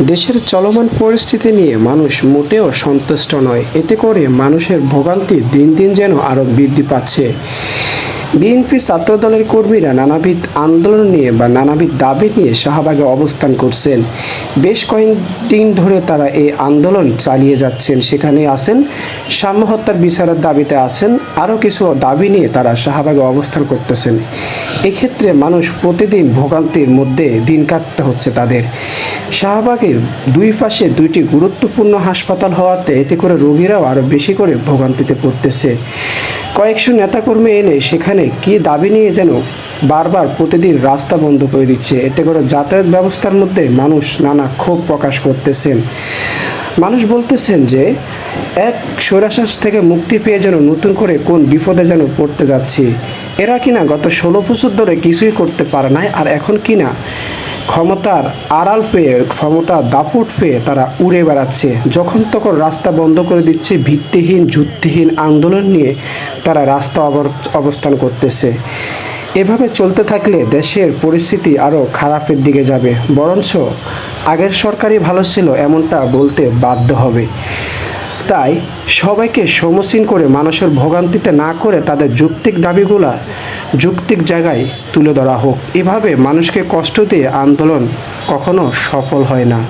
দেশের চলমান পরিস্থিতি নিয়ে মানুষ মোটেও সন্তুষ্ট নয়। এতে করে মানুষের ভোগান্তি দিন দিন যেন আরও বৃদ্ধি পাচ্ছে। বিএনপি ছাত্রদলের কর্মীরা নানাবিধ আন্দোলন নিয়ে বা নানাবিধ দাবি নিয়ে শাহবাগে অবস্থান করছেন। বেশ কয়েকদিন ধরে তারা এই আন্দোলন চালিয়ে যাচ্ছেন। সেখানে আছেন সাম্য হত্যার বিচারের দাবিতে আছেন। আরও কিছু দাবি নিয়ে তারা শাহবাগে অবস্থান করতেছেন। এক্ষেত্রে মানুষ প্রতিদিন ভোগান্তির মধ্যে দিন কাটতে হচ্ছে তাদের। শাহবাগের দুই পাশে দুইটি গুরুত্বপূর্ণ হাসপাতাল হওয়াতে এতে করে রোগীরাও আরও বেশি করে ভোগান্তিতে পড়তেছে। কয়েকশো নেতাকর্মী এনে সেখানে কি দাবি নিয়ে যেন বারবার প্রতিদিন রাস্তা বন্ধ করে দিচ্ছে? এতে করে যাতায়াত ব্যবস্থার মধ্যে মানুষ নানা ক্ষোভ প্রকাশ করতেছেন। মানুষ বলতেছেন যে, এক স্বৈরাশ্বাস থেকে মুক্তি পেয়ে যেন নতুন করে কোন বিপদে যেন পড়তে যাচ্ছি। এরা কিনা গত ষোলো বছর ধরে কিছুই করতে পারে নাই? আর এখন কিনা ক্ষমতার আড়াল পেয়ে, ক্ষমতার দাপট পেয়ে তারা উড়ে বেড়াচ্ছে। যখন তখন রাস্তা বন্ধ করে দিচ্ছে ভিত্তিহীন, যুক্তিহীন আন্দোলন নিয়ে তারা রাস্তা অবস্থান করতেছে। এভাবে চলতে থাকলে দেশের পরিস্থিতি আরও খারাপের দিকে যাবে। বরঞ্চ আগের সরকারই ভালো ছিল এমনটা বলতে বাধ্য হবে। তাই সবাইকে সমসীন করে মানুষের ভোগান্তিতে না করে তাদের যুক্তিক দাবিগুলো যুক্তিক জায়গায় তুলে ধরা হোক। এভাবে মানুষকে কষ্ট দিয়ে আন্দোলন কখনো সফল হয় না।